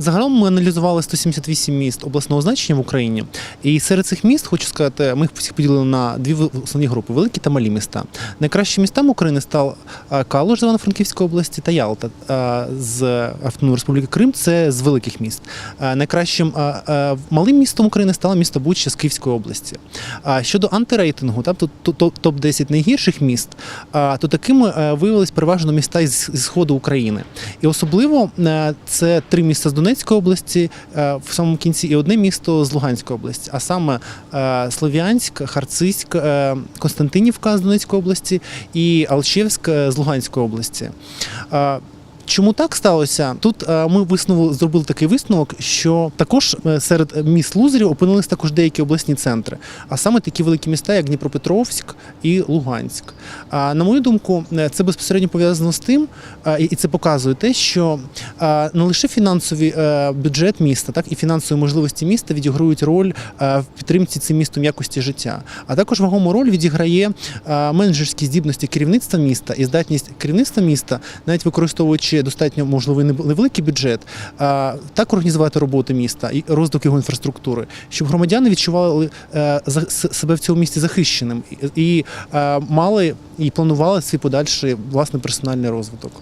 Загалом ми аналізували 178 міст обласного значення в Україні. І серед цих міст, хочу сказати, ми їх всіх поділили на дві основні групи великі та малі міста. Найкращими містами України став е, Калуш з Івано-Франківської області та Ялта е, з Автономної Республіки Крим. Це з великих міст. Е, Найкращим е, е, малим містом України стало місто Буча з Київської області. А щодо антирейтингу, тобто топ 10 найгірших міст, то такими е, виявились переважно міста зі сходу України. І особливо е, це три міста з Донецької області е, в самому кінці, і одне місто з Луганської області, а саме е, Слов'янськ, Харциськ, е, Константинівка з Донецької області і Алчевськ з Луганської області. Чому так сталося? Тут е, ми виснову зробили такий висновок, що також е, серед міст лузерів опинились також деякі обласні центри, а саме такі великі міста, як Дніпропетровськ і Луганськ. А на мою думку, е, це безпосередньо пов'язано з тим, і це показує те, що не лише фінансовий е, бюджет міста, так і фінансові можливості міста відіграють роль в підтримці цим містом якості життя, а також вагому роль відіграє менеджерські здібності керівництва міста і здатність керівництва міста, навіть використовуючи достатньо можливо невеликий бюджет, а так організувати роботу міста і розвиток його інфраструктури, щоб громадяни відчували е, себе в цьому місті захищеним і, і е, мали і планували свій подальший власний персональний розвиток.